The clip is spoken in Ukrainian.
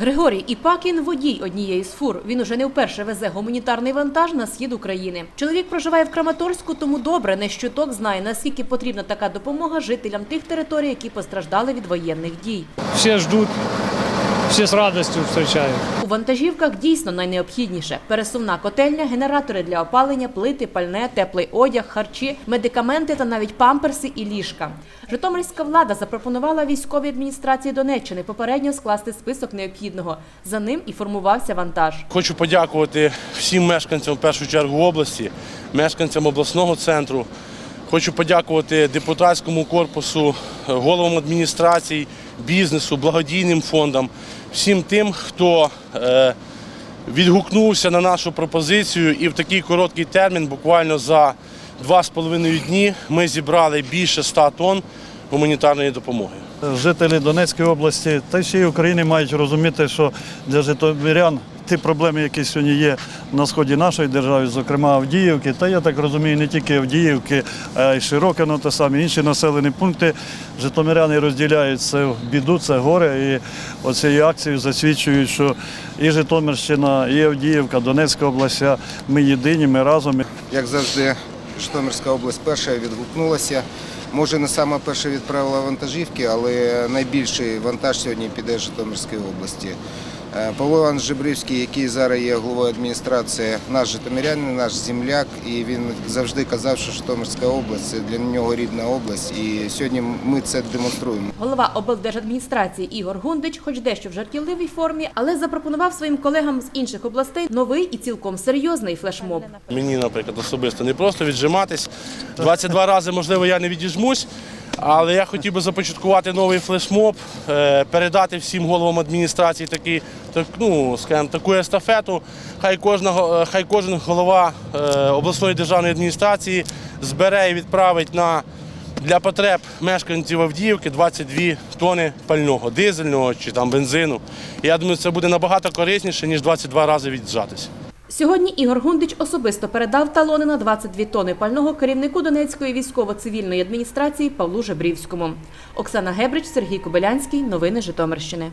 Григорій Іпакін – водій однієї з фур. Він уже не вперше везе гуманітарний вантаж на схід України. Чоловік проживає в Краматорську, тому добре не щуток знає, наскільки потрібна така допомога жителям тих територій, які постраждали від воєнних дій. Всі ждут, все с радостью встречают. У вантажівках дійсно найнеобхідніше – пересувна котельня, генератори для опалення, плити, пальне, теплий одяг, харчі, медикаменти та навіть памперси і ліжка. Житомирська влада запропонувала військовій адміністрації Донеччини попередньо скласти список необхідного. За ним і формувався вантаж. Хочу подякувати всім мешканцям в першу чергу області, мешканцям обласного центру. Хочу подякувати депутатському корпусу, головам адміністрацій, бізнесу, благодійним фондам, всім тим, хто е, відгукнувся на нашу пропозицію і в такий короткий термін, буквально за два з половиною дні, ми зібрали більше 100 тонн гуманітарної допомоги. Жителі Донецької області та всієї України мають розуміти, що для житомирян ті проблеми, які сьогодні є на сході нашої держави, зокрема Авдіївки, та я так розумію, не тільки Авдіївки, а й Широкино, та самі інші населені пункти. Житомиряни розділяють це біду, це горе. І оцією акцією засвідчують, що і Житомирщина, і Авдіївка, Донецька область, ми єдині, ми разом. Як завжди, Житомирська область перша відгукнулася. Може, не саме перша відправила вантажівки, але найбільший вантаж сьогодні піде з Житомирської області. Е, Павло Іванович Жебрівський, який зараз є головою адміністрації, наш житомирянин, наш земляк, і він завжди казав, що Житомирська область це для нього рідна область. І сьогодні ми це демонструємо. Голова облдержадміністрації Ігор Гундич, хоч дещо в жартівливій формі, але запропонував своїм колегам з інших областей новий і цілком серйозний флешмоб. Мені, наприклад, особисто не просто віджиматись. 22 рази, можливо, я не відіжмусь, але я хотів би започаткувати новий флешмоб, е, передати всім головам адміністрації такі, так, ну, скажімо, таку естафету. Хай, кожного, хай кожен голова е, обласної державної адміністрації збере і відправить на для потреб мешканців Авдіївки 22 тони пального, дизельного чи там бензину. Я думаю, це буде набагато корисніше, ніж 22 рази віджатися. Сьогодні Ігор Гундич особисто передав талони на 22 тони пального керівнику Донецької військово-цивільної адміністрації Павлу Жебрівському. Оксана Гебрич, Сергій Кобилянський. Новини Житомирщини.